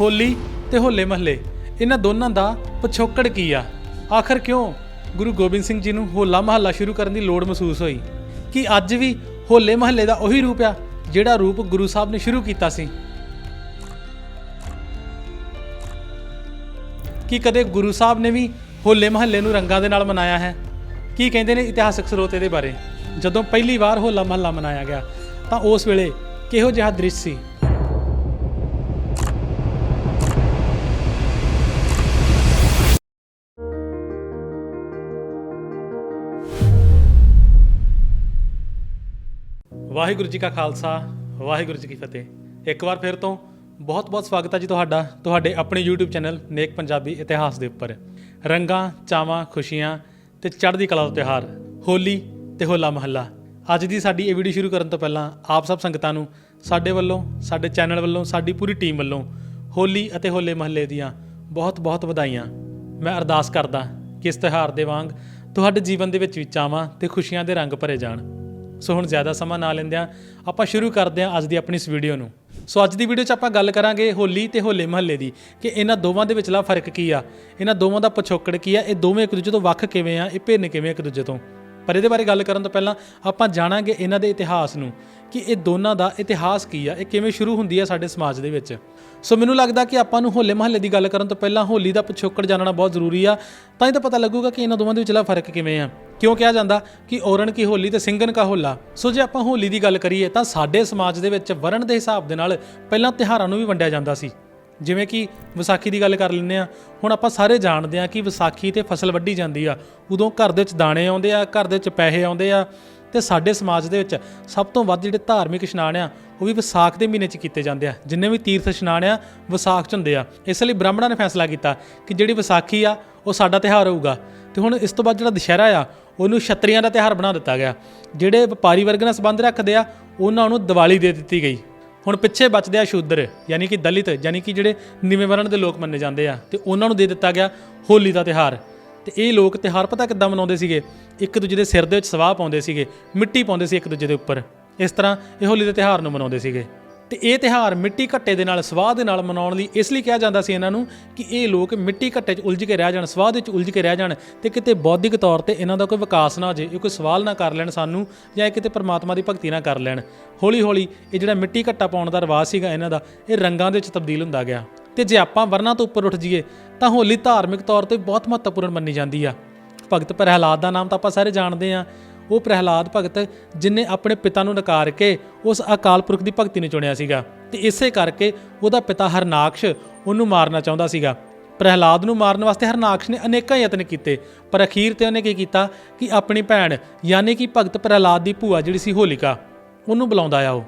ਹੋਲੀ ਤੇ ਹੋਲੇ ਮਹੱਲੇ। ਇਹਨਾਂ ਦੋਨਾਂ ਦਾ ਪਿਛੋਕੜ ਕੀ ਆ? ਆਖਰ ਕਿਉਂ ਗੁਰੂ ਗੋਬਿੰਦ ਸਿੰਘ ਜੀ ਨੂੰ ਹੋਲਾ ਮਹੱਲਾ ਸ਼ੁਰੂ ਕਰਨ ਦੀ ਲੋੜ ਮਹਿਸੂਸ ਹੋਈ? ਕਿ ਅੱਜ ਵੀ ਹੋਲੇ ਮਹੱਲੇ ਦਾ ਉਹੀ ਰੂਪ ਆ, ਜਿਹੜਾ ਰੂਪ ਗੁਰੂ ਸਾਹਿਬ ਨੇ ਸ਼ੁਰੂ ਕੀਤਾ ਸੀ? ਕਿ ਕਦੇ ਗੁਰੂ ਸਾਹਿਬ ਨੇ ਵੀ ਹੋਲੇ ਮਹੱਲੇ ਨੂੰ ਰੰਗਾਂ ਦੇ ਨਾਲ ਮਨਾਇਆ ਹੈ? ਕੀ ਕਹਿੰਦੇ ਨੇ ਇਤਿਹਾਸਕ ਸਰੋਤ ਇਹਦੇ ਬਾਰੇ? ਜਦੋਂ ਪਹਿਲੀ ਵਾਰ ਹੋਲਾ ਮਹੱਲਾ ਮਨਾਇਆ ਗਿਆ, ਤਾਂ ਉਸ ਵੇਲੇ ਕਿਹੋ ਜਿਹਾ ਦ੍ਰਿਸ਼ ਸੀ? ਵਾਹਿਗੁਰੂ ਜੀ ਕਾ ਖਾਲਸਾ, ਵਾਹਿਗੁਰੂ ਜੀ ਕੀ ਫਤਿਹ। ਇੱਕ ਵਾਰ ਫਿਰ ਤੋਂ ਬਹੁਤ-ਬਹੁਤ ਸਵਾਗਤ ਹੈ ਜੀ ਤੁਹਾਡਾ, ਤੁਹਾਡੇ ਆਪਣੇ YouTube ਚੈਨਲ ਨੇਕ ਪੰਜਾਬੀ ਇਤਿਹਾਸ ਦੇ ਉੱਪਰ। ਰੰਗਾਂ, ਚਾਵਾਂ, ਖੁਸ਼ੀਆਂ ਤੇ ਚੜ੍ਹਦੀ ਕਲਾ ਦਾ ਤਿਉਹਾਰ, ਹੋਲੀ ਤੇ ਹੋਲਾ ਮਹੱਲਾ। ਅੱਜ ਦੀ ਸਾਡੀ ਇਹ ਵੀਡੀਓ ਸ਼ੁਰੂ ਕਰਨ ਤੋਂ ਪਹਿਲਾਂ ਆਪ ਸਭ ਸੰਗਤਾਂ ਨੂੰ ਸਾਡੇ ਵੱਲੋਂ, ਸਾਡੇ ਚੈਨਲ ਵੱਲੋਂ, ਸਾਡੀ ਪੂਰੀ ਟੀਮ ਵੱਲੋਂ ਹੋਲੀ ਅਤੇ ਹੋਲੇ ਮਹੱਲੇ ਦੀਆਂ ਬਹੁਤ-ਬਹੁਤ ਵਧਾਈਆਂ। ਮੈਂ ਅਰਦਾਸ ਕਰਦਾ ਕਿ ਇਸ ਤਿਉਹਾਰ ਦੇ ਵਾਂਗ ਤੁਹਾਡੇ ਜੀਵਨ ਦੇ ਵਿੱਚ ਵੀ ਚਾਵਾਂ ਤੇ ਖੁਸ਼ੀਆਂ ਦੇ ਰੰਗ ਭਰੇ ਜਾਣ। ਸੋ ਹੁਣ ਜ਼ਿਆਦਾ ਸਮਾਂ ਨਾ ਲੈਂਦਿਆਂ ਆਪਾਂ ਸ਼ੁਰੂ ਕਰਦੇ ਹਾਂ ਅੱਜ ਦੀ ਆਪਣੀ ਇਸ ਵੀਡੀਓ ਨੂੰ। ਸੋ ਅੱਜ ਦੀ ਵੀਡੀਓ 'ਚ ਆਪਾਂ ਗੱਲ ਕਰਾਂਗੇ ਹੋਲੀ ਤੇ ਹੋਲੇ ਮਹੱਲੇ ਦੀ ਕਿ ਇਹਨਾਂ ਦੋਵਾਂ ਦੇ ਵਿਚਲਾ ਫ਼ਰਕ ਕੀ ਆ? ਇਹਨਾਂ ਦੋਵਾਂ ਦਾ ਪਿਛੋਕੜ ਕੀ ਆ? ਇਹ ਦੋਵੇਂ ਇੱਕ ਦੂਜੇ ਤੋਂ ਵੱਖ ਕਿਵੇਂ ਆ? ਇਹ ਭਿੰਨ ਕਿਵੇਂ ਇੱਕ ਦੂਜੇ ਤੋਂ? ਪਰ ਇਹਦੇ ਬਾਰੇ ਗੱਲ ਕਰਨ ਤੋਂ ਪਹਿਲਾਂ ਆਪਾਂ ਜਾਣਾਂਗੇ ਇਹਨਾਂ ਦੇ ਇਤਿਹਾਸ ਨੂੰ ਕਿ ਇਹ ਦੋਨਾਂ ਦਾ ਇਤਿਹਾਸ ਕੀ ਆ, ਇਹ ਕਿਵੇਂ ਸ਼ੁਰੂ ਹੁੰਦੀ ਆ ਸਾਡੇ ਸਮਾਜ ਦੇ ਵਿੱਚ। ਸੋ ਮੈਨੂੰ ਲੱਗਦਾ ਕਿ ਆਪਾਂ ਨੂੰ ਹੋਲੇ ਮਹੱਲੇ ਦੀ ਗੱਲ ਕਰਨ ਤੋਂ ਪਹਿਲਾਂ ਹੋਲੀ ਦਾ ਪਿਛੋਕੜ ਜਾਣਨਾ ਬਹੁਤ ਜ਼ਰੂਰੀ ਆ, ਤਾਂ ਹੀ ਤਾਂ ਪਤਾ ਲੱਗੂਗਾ ਕਿ ਇਹਨਾਂ ਦੋਵਾਂ ਦੇ ਵਿਚਲਾ ਫ਼ਰਕ ਕਿਵੇਂ ਆ। ਕਿਉਂ ਕਿਹਾ ਜਾਂਦਾ ਕਿ ਔਰਨ ਕੀ ਹੋਲੀ ਤੇ ਸਿੰਘਨ ਕਾ ਹੋਲਾ? ਸੋ ਜੇ ਆਪਾਂ ਹੋਲੀ ਦੀ ਗੱਲ ਕਰੀਏ ਤਾਂ ਸਾਡੇ ਸਮਾਜ ਦੇ ਵਿੱਚ ਵਰਣ ਦੇ ਹਿਸਾਬ ਦੇ ਨਾਲ ਪਹਿਲਾਂ ਤਿਉਹਾਰਾਂ ਨੂੰ ਵੀ ਵੰਡਿਆ ਜਾਂਦਾ ਸੀ। ਜਿਵੇਂ ਕਿ ਵਿਸਾਖੀ ਦੀ ਗੱਲ ਕਰ ਲੈਂਦੇ ਆ ਹੁਣ ਆਪਾਂ ਸਾਰੇ ਜਾਣਦੇ ਆ ਕਿ ਵਿਸਾਖੀ ਤੇ ਫਸਲ ਵੱਢੀ ਜਾਂਦੀ ਆ। ਉਦੋਂ ਘਰ ਦੇ ਵਿੱਚ ਦਾਣੇ ਆਉਂਦੇ ਆ, ਘਰ ਦੇ ਵਿੱਚ ਪੈਸੇ ਆਉਂਦੇ ਆ ਤੇ ਸਾਡੇ ਸਮਾਜ ਦੇ ਵਿੱਚ ਸਭ ਤੋਂ ਵੱਧ ਜਿਹੜੇ ਧਾਰਮਿਕ ਇਸ਼ਨਾਨ ਆ, ਉਹ ਵੀ ਵਿਸਾਖ ਦੇ ਮਹੀਨੇ 'ਚ ਕੀਤੇ ਜਾਂਦੇ ਆ। ਜਿੰਨੇ ਵੀ ਤੀਰਥ ਇਸ਼ਨਾਨ ਆ, ਵਿਸਾਖ 'ਚ ਹੁੰਦੇ ਆ। ਇਸ ਲਈ ਬ੍ਰਾਹਮਣਾਂ ਨੇ ਫੈਸਲਾ ਕੀਤਾ ਕਿ ਜਿਹੜੀ ਵਿਸਾਖੀ ਆ, ਉਹ ਸਾਡਾ ਤਿਉਹਾਰ ਹੋਊਗਾ। ਤੇ ਹੁਣ ਇਸ ਤੋਂ ਬਾਅਦ ਜਿਹੜਾ ਦੁਸ਼ਹਿਰਾ ਆ, ਉਹਨੂੰ ਛਤਰੀਆਂ ਦਾ ਤਿਉਹਾਰ ਬਣਾ ਦਿੱਤਾ ਗਿਆ। ਜਿਹੜੇ ਵਪਾਰੀ ਵਰਗ ਨਾਲ ਸੰਬੰਧ ਰੱਖਦੇ ਆ, ਉਹਨਾਂ ਨੂੰ ਦੀਵਾਲੀ ਦੇ ਦਿੱਤੀ ਗਈ। ਹੁਣ ਪਿੱਛੇ ਬਚਦੇ ਆ ਸ਼ੂਦਰ, ਯਾਨੀ ਕਿ ਦਲਿਤ, ਯਾਨੀ ਕਿ ਜਿਹੜੇ ਨੀਵੇਂ ਵਰਣ ਦੇ ਲੋਕ ਮੰਨੇ ਜਾਂਦੇ ਆ। ਤੇ ਉਹਨਾਂ ਨੂੰ ਦੇ ਦਿੱਤਾ ਗਿਆ ਹੋਲੀ ਦਾ ਤਿਉਹਾਰ। ਤੇ ਇਹ ਲੋਕ ਤਿਉਹਾਰ ਪਤਾ ਕਿੱਦਾਂ ਮਨਾਉਂਦੇ ਸੀਗੇ? ਇੱਕ ਦੂਜੇ ਦੇ ਸਿਰ ਦੇ ਵਿੱਚ ਸਵਾਹ ਪਾਉਂਦੇ ਸੀਗੇ, ਮਿੱਟੀ ਪਾਉਂਦੇ ਸੀ ਇੱਕ ਦੂਜੇ ਦੇ ਉੱਪਰ। ਇਸ ਤਰ੍ਹਾਂ ਇਹ ਹੋਲੀ ਦੇ ਤਿਉਹਾਰ ਨੂੰ ਮਨਾਉਂਦੇ ਸੀਗੇ। ਤੇ ਇਹ ਤਿਉਹਾਰ ਮਿੱਟੀ ਘੱਟੇ ਦੇ ਨਾਲ ਸਵਾਹ ਦੇ ਨਾਲ ਮਨਾਉਣ ਲਈ ਇਸ ਲਈ ਕਿਹਾ ਜਾਂਦਾ ਸੀ ਇਹਨਾਂ ਨੂੰ ਕਿ ਇਹ ਲੋਕ ਮਿੱਟੀ ਘੱਟੇ 'ਚ ਉਲਝ ਕੇ ਰਹਿ ਜਾਣ ਸਵਾਹ ਦੇ 'ਚ ਉਲਝ ਕੇ ਰਹਿ ਜਾਣ ਤੇ ਕਿਤੇ ਬੌਧਿਕ ਤੌਰ ਤੇ ਇਹਨਾਂ ਦਾ ਕੋਈ ਵਿਕਾਸ ਨਾ ਹੋ ਜੇ ਇਹ ਕੋਈ ਸਵਾਲ ਨਾ ਕਰ ਲੈਣ ਸਾਨੂੰ ਜਾਂ ਇਹ ਕਿਤੇ ਪਰਮਾਤਮਾ ਦੀ ਭਗਤੀ ਨਾ ਕਰ ਲੈਣ। ਹੌਲੀ ਹੌਲੀ ਇਹ ਜਿਹੜਾ ਮਿੱਟੀ ਘੱਟਾ ਪਾਉਣ ਦਾ ਰਿਵਾਜ ਸੀਗਾ ਇਹਨਾਂ ਦਾ, ਇਹ ਰੰਗਾਂ ਦੇ ਵਿੱਚ ਤਬਦੀਲ ਹੁੰਦਾ ਗਿਆ। ਤੇ ਜੇ ਆਪਾਂ ਵਰਨਾਂ ਤੋਂ ਉੱਪਰ ਉੱਠ ਜਾਈਏ, ਤਾਂ ਹੋਲੀ ਧਾਰਮਿਕ ਤੌਰ ਤੇ ਬਹੁਤ ਮਹੱਤਵਪੂਰਨ ਮੰਨੀ ਜਾਂਦੀ ਆ। ਭਗਤ ਪ੍ਰਹਿਲਾਦ ਦਾ ਨਾਮ ਤਾਂ ਆਪਾਂ ਸਾਰੇ ਜਾਣਦੇ ਆ ਉਹ ਪ੍ਰਹਿਲਾਦ ਭਗਤ, ਜਿਨੇ ਆਪਣੇ ਪਿਤਾ ਨੂੰ ਨਕਾਰ ਕੇ ਉਸ ਅਕਾਲ ਪੁਰਖ ਦੀ ਭਗਤੀ ਨੂੰ ਚੁਣਿਆ ਸੀਗਾ ਤੇ ਇਸੇ ਕਰਕੇ ਉਹਦਾ ਪਿਤਾ ਹਰਨਾਕਸ਼ ਉਹਨੂੰ ਮਾਰਨਾ ਚਾਹੁੰਦਾ ਸੀਗਾ। ਪ੍ਰਹਿਲਾਦ ਨੂੰ ਮਾਰਨ ਵਾਸਤੇ ਹਰਨਾਕਸ਼ ਨੇ ਅਨੇਕਾਂ ਯਤਨ ਕੀਤੇ, ਪਰ ਅਖੀਰ ਤੇ ਉਹਨੇ ਕੀ ਕੀਤਾ ਕਿ ਆਪਣੀ ਭੈਣ, ਯਾਨੀ ਕਿ ਭਗਤ ਪ੍ਰਹਿਲਾਦ ਦੀ ਭੂਆ ਜਿਹੜੀ ਸੀ ਹੋਲਿਕਾ, ਉਹਨੂੰ ਬੁਲਾਉਂਦਾ ਆ ਉਹ।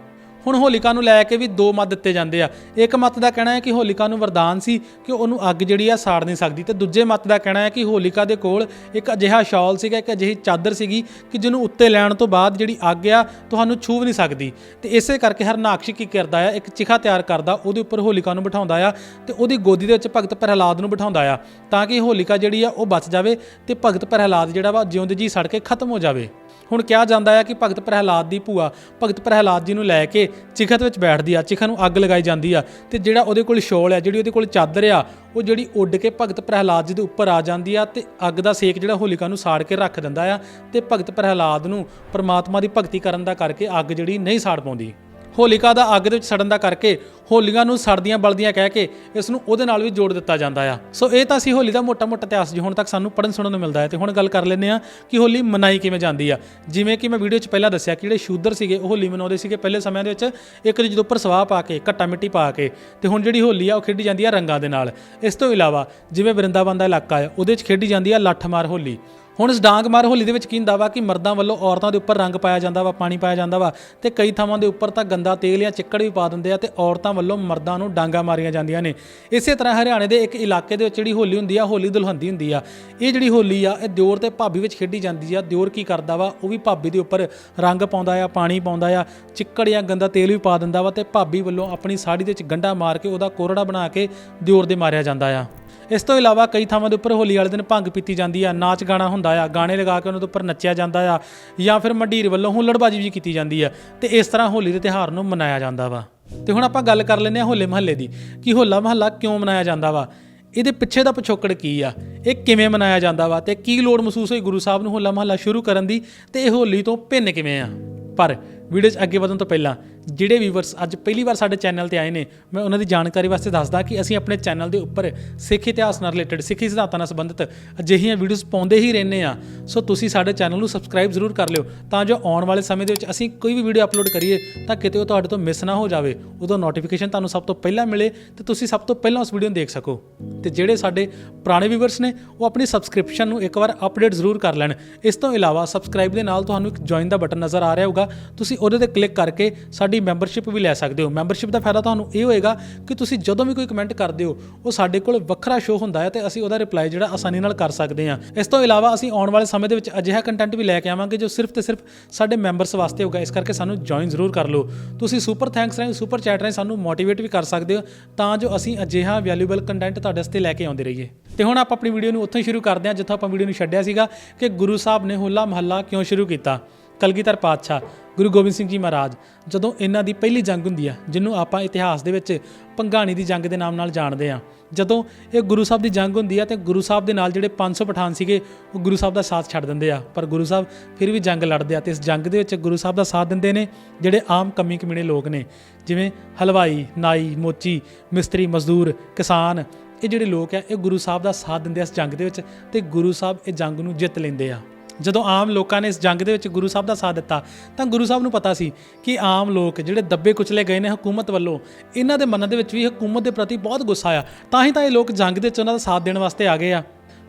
ਹੁਣ ਹੋਲਿਕਾ ਨੂੰ ਲੈ ਕੇ ਵੀ ਦੋ ਮਤ ਦਿੱਤੇ ਜਾਂਦੇ ਆ। ਇੱਕ ਮਤ ਦਾ ਕਹਿਣਾ ਹੈ ਕਿ ਹੋਲਿਕਾ ਨੂੰ ਵਰਦਾਨ ਸੀ ਕਿ ਉਹਨੂੰ ਅੱਗ ਜਿਹੜੀ ਆ ਸਾੜ ਨਹੀਂ ਸਕਦੀ ਤੇ ਦੂਜੇ ਮਤ ਦਾ ਕਹਿਣਾ ਹੈ ਕਿ ਹੋਲਿਕਾ ਦੇ ਕੋਲ ਇੱਕ ਅਜਿਹਾ ਸ਼ਾਲ ਸੀਗਾ, ਇੱਕ ਅਜਿਹੀ ਚਾਦਰ ਸੀਗੀ ਕਿ ਜਿਹਨੂੰ ਉੱਤੇ ਲੈਣ ਤੋਂ ਬਾਅਦ ਜਿਹੜੀ ਅੱਗ ਆ ਤੁਹਾਨੂੰ ਛੂ ਨਹੀਂ ਸਕਦੀ। ਤੇ ਇਸੇ ਕਰਕੇ ਹਰਨਾਕਸ਼ ਕੀ ਕਰਦਾ ਆ, ਇੱਕ ਚਿਖਾ ਤਿਆਰ ਕਰਦਾ, ਉਹਦੇ ਉੱਪਰ ਹੋਲਿਕਾ ਨੂੰ ਬਿਠਾਉਂਦਾ ਆ ਤੇ ਉਹਦੀ ਗੋਦੀ ਦੇ ਵਿੱਚ ਭਗਤ ਪ੍ਰਹਲਾਦ ਨੂੰ ਬਿਠਾਉਂਦਾ ਆ ਤਾਂ ਕਿ ਹੋਲਿਕਾ ਜਿਹੜੀ ਆ ਉਹ ਬਚ ਜਾਵੇ ਤੇ ਭਗਤ ਪ੍ਰਹਲਾਦ ਜਿਹੜਾ ਵਾ ਜਿਉਂਦੇ ਜੀ ਸੜ ਕੇ ਖਤਮ ਹੋ ਜਾਵੇ। ਹੁਣ ਕਿਹਾ ਜਾਂਦਾ ਹੈ ਕਿ ਭਗਤ ਪ੍ਰਹਿਲਾਦ ਦੀ ਭੂਆ, ਭਗਤ ਪ੍ਰਹਿਲਾਦ ਜੀ ਨੂੰ ਲੈ ਕੇ ਚਿਖਤ ਵਿੱਚ ਬੈਠਦੀ ਆ ਚਿਖਾ ਨੂੰ ਅੱਗ ਲਗਾਈ ਜਾਂਦੀ ਆ ਤੇ ਜਿਹੜਾ ਉਹਦੇ ਕੋਲ ਸ਼ੋਲ ਆ, ਜਿਹੜੀ ਉਹਦੇ ਕੋਲ ਚਾਦਰ ਆ, ਉਹ ਜਿਹੜੀ ਉੱਡ ਕੇ ਭਗਤ ਪ੍ਰਹਿਲਾਦ ਜੀ ਦੇ ਉੱਪਰ ਆ ਜਾਂਦੀ ਆ ਤੇ ਅੱਗ ਦਾ ਸੇਕ ਜਿਹੜਾ ਹੋਲਿਕਾ ਨੂੰ ਸਾੜ ਕੇ ਰੱਖ ਦਿੰਦਾ ਆ ਤੇ ਭਗਤ ਪ੍ਰਹਿਲਾਦ ਨੂੰ ਪਰਮਾਤਮਾ ਦੀ ਭਗਤੀ ਕਰਨ ਦਾ ਕਰਕੇ ਅੱਗ ਜਿਹੜੀ ਨਹੀਂ ਸਾੜ ਪਾਉਂਦੀ। ਹੋਲਿਕਾ ਦਾ ਅੱਗ ਦੇ ਵਿੱਚ ਸੜਨ ਦਾ ਕਰਕੇ ਹੋਲੀਆਂ ਨੂੰ ਸੜਦੀਆਂ ਬਲਦੀਆਂ ਕਹਿ ਕੇ ਇਸ ਨੂੰ ਉਹਦੇ ਨਾਲ ਵੀ ਜੋੜ ਦਿੱਤਾ ਜਾਂਦਾ ਆ। ਸੋ ਇਹ ਤਾਂ ਸੀ ਹੋਲੀ ਦਾ ਮੋਟਾ-ਮੋਟਾ ਇਤਿਹਾਸ ਜੀ। ਹੁਣ ਤੱਕ ਸਾਨੂੰ ਪੜਨ ਸੁਣਨ ਨੂੰ ਮਿਲਦਾ ਹੈ ਤੇ ਹੁਣ ਗੱਲ ਕਰ ਲੈਂਦੇ ਆ ਕਿ ਹੋਲੀ ਮਨਾਈ ਕਿਵੇਂ ਜਾਂਦੀ ਆ। ਜਿਵੇਂ ਕਿ ਮੈਂ ਵੀਡੀਓ 'ਚ ਪਹਿਲਾਂ ਦੱਸਿਆ ਕਿ ਜਿਹੜੇ ਸ਼ੂਦਰ ਸੀਗੇ, ਉਹ ਹੋਲੀ ਮਨਾਉਂਦੇ ਸੀਗੇ ਪਹਿਲੇ ਸਮਿਆਂ ਦੇ ਵਿੱਚ ਇੱਕ ਦੂਜੇ ਦੇ ਉੱਪਰ ਸਵਾਹ ਪਾ ਕੇ, ਘੱਟਾ ਮਿੱਟੀ ਪਾ ਕੇ ਤੇ ਹੁਣ ਜਿਹੜੀ ਹੋਲੀ ਆ ਉਹ ਖੇਡੀ ਜਾਂਦੀ ਆ ਰੰਗਾਂ ਦੇ ਨਾਲ। ਇਸ ਤੋਂ ਇਲਾਵਾ ਜਿਵੇਂ ਵਰਿੰਦਾਵਨ ਦਾ ਇਲਾਕਾ ਹੈ ਉਹਦੇ 'ਚ ਖੇਡੀ ਜਾਂਦੀ ਆ ਲੱਠਮਾਰ ਹੋਲੀ। ਹੁਣ ਇਸ ਡਾਂਗ ਮਾਰ ਹੋਲੀ ਦੇ ਵਿੱਚ ਕੀ ਹੁੰਦਾ ਵਾ ਕਿ ਮਰਦਾਂ ਵੱਲੋਂ ਔਰਤਾਂ ਦੇ ਉੱਪਰ ਰੰਗ ਪਾਇਆ ਜਾਂਦਾ ਵਾ, ਪਾਣੀ ਪਾਇਆ ਜਾਂਦਾ ਵਾ ਤੇ ਕਈ ਥਾਵਾਂ ਦੇ ਉੱਪਰ ਤਾਂ ਗੰਦਾ ਤੇਲ ਜਾਂ ਚਿੱਕੜ ਵੀ ਪਾ ਦਿੰਦੇ ਆ ਤੇ ਔਰਤਾਂ ਵੱਲੋਂ ਮਰਦਾਂ ਨੂੰ ਡਾਂਗਾ ਮਾਰੀਆਂ ਜਾਂਦੀਆਂ ਨੇ। ਇਸੇ ਤਰ੍ਹਾਂ ਹਰਿਆਣੇ ਦੇ ਇੱਕ ਇਲਾਕੇ ਦੇ ਵਿੱਚ ਜਿਹੜੀ ਹੋਲੀ ਹੁੰਦੀ ਆ, ਹੋਲੀ ਦੁਲਹੰਦੀ ਹੁੰਦੀ ਆ। ਇਹ ਜਿਹੜੀ ਹੋਲੀ ਆ, ਇਹ ਦਿਓਰ ਤੇ ਭਾਬੀ ਵਿੱਚ ਖੇਡੀ ਜਾਂਦੀ ਆ। ਦਿਓਰ ਕੀ ਕਰਦਾ ਵਾ, ਉਹ ਵੀ ਭਾਬੀ ਦੇ ਉੱਪਰ ਰੰਗ ਪਾਉਂਦਾ ਆ, ਪਾਣੀ ਪਾਉਂਦਾ ਆ, ਚਿੱਕੜ ਜਾਂ ਗੰਦਾ ਤੇਲ ਵੀ ਪਾ ਦਿੰਦਾ ਵਾ ਤੇ ਭਾਬੀ ਵੱਲੋਂ ਆਪਣੀ ਸਾੜੀ ਦੇ ਵਿੱਚ ਗੰਢਾ ਮਾਰ ਕੇ ਉਹਦਾ ਕੋਰੜਾ ਬਣਾ ਕੇ ਦਿਓਰ ਦੇ ਮਾਰਿਆ ਜਾਂਦਾ ਆ। ਇਸ ਤੋਂ ਇਲਾਵਾ ਕਈ ਥਾਵਾਂ ਦੇ ਉੱਪਰ ਹੋਲੀ ਵਾਲੇ ਦਿਨ ਭੰਗ ਪੀਤੀ ਜਾਂਦੀ ਆ, ਨਾਚ ਗਾਣਾ ਹੁੰਦਾ ਆ, ਗਾਣੇ ਲਗਾ ਕੇ ਉਹਨਾਂ ਦੇ ਉੱਪਰ ਨੱਚਿਆ ਜਾਂਦਾ ਆ, ਜਾਂ ਫਿਰ ਮੰਡੀਰ ਵੱਲੋਂ ਹੁੱਲੜਬਾਜੀ ਵੀ ਕੀਤੀ ਜਾਂਦੀ ਆ, ਤੇ ਇਸ ਤਰ੍ਹਾਂ ਹੋਲੀ ਦੇ ਤਿਉਹਾਰ ਨੂੰ ਮਨਾਇਆ ਜਾਂਦਾ ਵਾ। ਤੇ ਹੁਣ ਆਪਾਂ ਗੱਲ ਕਰ ਲੈਂਦੇ ਹਾਂ ਹੋਲੇ ਮਹੱਲੇ ਦੀ, ਕਿ ਹੋਲਾ ਮਹੱਲਾ ਕਿਉਂ ਮਨਾਇਆ ਜਾਂਦਾ ਵਾ? ਇਹਦੇ ਪਿੱਛੇ ਦਾ ਪਿਛੋਕੜ ਕੀ ਆ? ਇਹ ਕਿਵੇਂ ਮਨਾਇਆ ਜਾਂਦਾ ਵਾ? ਤੇ ਕੀ ਲੋੜ ਮਹਿਸੂਸ ਹੋਈ ਗੁਰੂ ਸਾਹਿਬ ਨੂੰ ਹੋਲਾ ਮਹੱਲਾ ਸ਼ੁਰੂ ਕਰਨ ਦੀ? ਤੇ ਇਹ ਹੋਲੀ ਤੋਂ ਭਿੰਨ ਕਿਵੇਂ ਆ? ਪਰ ਵੀਡੀਓ 'ਚ ਅੱਗੇ ਵਧਣ ਤੋਂ ਪਹਿਲਾਂ ਜਿਹੜੇ ਵੀਵਰਸ ਅੱਜ ਪਹਿਲੀ ਵਾਰ ਸਾਡੇ ਚੈਨਲ ਤੇ ਆਏ ਨੇ, ਮੈਂ ਉਹਨਾਂ ਦੀ ਜਾਣਕਾਰੀ ਵਾਸਤੇ ਦੱਸਦਾ ਕਿ ਅਸੀਂ ਆਪਣੇ ਚੈਨਲ ਦੇ ਉੱਪਰ ਸਿੱਖ ਇਤਿਹਾਸ ਨਾਲ ਰਿਲੇਟਡ ਸਿੱਖੀ ਸਿਧਾਂਤਾਂ ਨਾਲ ਸੰਬੰਧਿਤ ਅਜਿਹੀਆਂ ਵੀਡੀਓਜ਼ ਪਾਉਂਦੇ ਹੀ ਰਹਿੰਦੇ ਆ ਸੋ ਤੁਸੀਂ ਸਾਡੇ ਚੈਨਲ ਨੂੰ ਸਬਸਕ੍ਰਾਈਬ ਜ਼ਰੂਰ ਕਰ ਲਿਓ, ਤਾਂ ਜੋ ਆਉਣ ਵਾਲੇ ਸਮੇਂ ਦੇ ਵਿੱਚ ਅਸੀਂ ਕੋਈ ਵੀ ਵੀਡੀਓ ਅਪਲੋਡ ਕਰੀਏ, ਤਾਂ ਕਿਤੇ ਉਹ ਤੁਹਾਡੇ ਤੋਂ ਮਿਸ ਨਾ ਹੋ ਜਾਵੇ। ਉਦੋਂ ਨੋਟੀਫਿਕੇਸ਼ਨ ਤੁਹਾਨੂੰ ਸਭ ਤੋਂ ਪਹਿਲਾਂ ਮਿਲੇ ਤੇ ਤੁਸੀਂ ਸਭ ਤੋਂ ਪਹਿਲਾਂ ਉਸ ਵੀਡੀਓ ਨੂੰ ਦੇਖ ਸਕੋ। ਤੇ ਜਿਹੜੇ ਸਾਡੇ ਪੁਰਾਣੇ ਵੀਵਰਸ ਨੇ, ਉਹ ਆਪਣੀ ਸਬਸਕ੍ਰਿਪਸ਼ਨ ਨੂੰ ਇੱਕ ਵਾਰ ਅਪਡੇਟ ਜ਼ਰੂਰ ਕਰ ਲੈਣ। ਇਸ ਤੋਂ ਇਲਾਵਾ ਸਬਸਕ੍ਰਾਈਬ ਦੇ ਨਾਲ ਤੁਹਾਨੂੰ ਇੱਕ ਜੁਆਇਨ ਦਾ ਬਟਨ ਨਜ਼ਰ ਆ ਰਿਹਾ ਹੋਊਗਾ। ਤੁਸੀਂ ਉਹਦੇ ਤੇ ਕਲਿੱਕ ਕਰਕੇ ਸਾਡੀ ਸਾਡੀ ਮੈਂਬਰਸ਼ਿਪ ਵੀ ਲੈ ਸਕਦੇ ਹੋ। ਮੈਂਬਰਸ਼ਿਪ ਦਾ ਫਾਇਦਾ ਤੁਹਾਨੂੰ ਇਹ ਹੋਏਗਾ ਕਿ ਤੁਸੀਂ ਜਦੋਂ ਵੀ ਕੋਈ ਕਮੈਂਟ ਕਰਦੇ ਹੋ, ਉਹ ਸਾਡੇ ਕੋਲ ਵੱਖਰਾ ਸ਼ੋ ਹੁੰਦਾ ਹੈ ਤੇ ਅਸੀਂ ਉਹਦਾ ਰਿਪਲਾਈ ਜਿਹੜਾ ਆਸਾਨੀ ਨਾਲ ਕਰ ਸਕਦੇ ਹਾਂ। ਇਸ ਤੋਂ ਇਲਾਵਾ ਅਸੀਂ ਆਉਣ ਵਾਲੇ ਸਮੇਂ ਦੇ ਵਿੱਚ ਅਜਿਹਾ ਕੰਟੈਂਟ ਵੀ ਲੈ ਕੇ ਆਵਾਂਗੇ ਜੋ ਸਿਰਫ ਤੇ ਸਿਰਫ ਸਾਡੇ ਮੈਂਬਰਸ ਵਾਸਤੇ ਹੋਗਾ ਇਸ ਕਰਕੇ ਸਾਨੂੰ ਜੁਆਇਨ ਜ਼ਰੂਰ ਕਰ ਲਓ। ਤੁਸੀਂ ਸੁਪਰ ਥੈਂਕਸ ਰਾਹੀਂ ਸੁਪਰ ਚੈਟ ਰਾਹੀਂ ਸਾਨੂੰ ਮੋਟੀਵੇਟ ਵੀ ਕਰ ਸਕਦੇ ਹੋ ਤਾਂ ਜੋ ਅਸੀਂ ਅਜਿਹਾ ਵੈਲਿਊਬਲ ਕੰਟੈਂਟ ਤੁਹਾਡੇ ਵਾਸਤੇ ਲੈ ਕੇ ਆਉਂਦੇ ਰਹੀਏ। ਤੇ ਹੁਣ ਆਪਾਂ ਆਪਣੀ ਵੀਡੀਓ ਨੂੰ ਉੱਥੋਂ ਹੀ ਸ਼ੁਰੂ ਕਰਦੇ ਹਾਂ, ਜਿੱਥੋਂ ਆਪਾਂ ਵੀਡੀਓ ਨੂੰ ਛੱਡਿਆ ਸੀਗਾ ਕਿ ਗੁਰੂ ਸਾਹਿਬ ਨੇ ਹੋਲਾ ਮਹੱਲਾ ਕਿਉਂ ਸ਼ੁਰੂ ਕੀਤਾ? ਕਲਗੀਧਰ ਪਾਤਸ਼ਾਹ। ਗੁਰੂ ਗੋਬਿੰਦ ਸਿੰਘ ਜੀ ਮਹਾਰਾਜ, ਜਦੋਂ ਇਹਨਾਂ ਦੀ ਪਹਿਲੀ ਜੰਗ ਹੁੰਦੀ ਆ, ਜਿਹਨੂੰ ਆਪਾਂ ਇਤਿਹਾਸ ਦੇ ਵਿੱਚ ਪੰਘਾਣੀ ਦੀ ਜੰਗ ਦੇ ਨਾਮ ਨਾਲ ਜਾਣਦੇ ਆ। ਜਦੋਂ ਇਹ ਗੁਰੂ ਸਾਹਿਬ ਦੀ ਜੰਗ ਹੁੰਦੀ ਆ ਤੇ ਗੁਰੂ ਸਾਹਿਬ ਦੇ ਨਾਲ ਜਿਹੜੇ 500 ਪਠਾਨ ਸੀਗੇ, ਉਹ ਗੁਰੂ ਸਾਹਿਬ ਦਾ ਸਾਥ ਛੱਡ ਦਿੰਦੇ ਆ। ਪਰ ਗੁਰੂ ਸਾਹਿਬ ਫਿਰ ਵੀ ਜੰਗ ਲੜਦੇ ਆ ਤੇ ਇਸ ਜੰਗ ਦੇ ਵਿੱਚ ਗੁਰੂ ਸਾਹਿਬ ਦਾ ਸਾਥ ਦਿੰਦੇ ਨੇ, ਜਿਹੜੇ ਆਮ ਕਮੀ ਕਮੀਣੇ ਲੋਕ ਨੇ, ਜਿਵੇਂ ਹਲਵਾਈ, ਨਾਈ, ਮੋਚੀ, ਮਿਸਤਰੀ, ਮਜ਼ਦੂਰ, ਕਿਸਾਨ, ਇਹ ਜਿਹੜੇ ਲੋਕ ਆ, ਇਹ ਗੁਰੂ ਸਾਹਿਬ ਦਾ ਸਾਥ ਦਿੰਦੇ ਆ ਇਸ ਜੰਗ ਦੇ ਵਿੱਚ ਤੇ ਗੁਰੂ ਸਾਹਿਬ ਇਹ ਜੰਗ ਨੂੰ ਜਿੱਤ ਲੈਂਦੇ ਆ। ਜਦੋਂ ਆਮ ਲੋਕਾਂ ਨੇ ਇਸ ਜੰਗ ਦੇ ਵਿੱਚ ਗੁਰੂ ਸਾਹਿਬ ਦਾ ਸਾਥ ਦਿੱਤਾ, ਤਾਂ ਗੁਰੂ ਸਾਹਿਬ ਨੂੰ ਪਤਾ ਸੀ ਕਿ ਆਮ ਲੋਕ ਜਿਹੜੇ ਦੱਬੇ ਕੁਚਲੇ ਗਏ ਨੇ ਹਕੂਮਤ ਵੱਲੋਂ, ਇਹਨਾਂ ਦੇ ਮਨਾਂ ਦੇ ਵਿੱਚ ਵੀ ਹਕੂਮਤ ਦੇ ਪ੍ਰਤੀ ਬਹੁਤ ਗੁੱਸਾ ਆ ਤਾਂ ਹੀ ਤਾਂ ਇਹ ਲੋਕ ਜੰਗ ਦੇ ਵਿੱਚ ਉਹਨਾਂ ਦਾ ਸਾਥ ਦੇਣ ਵਾਸਤੇ ਆ ਗਏ ਆ।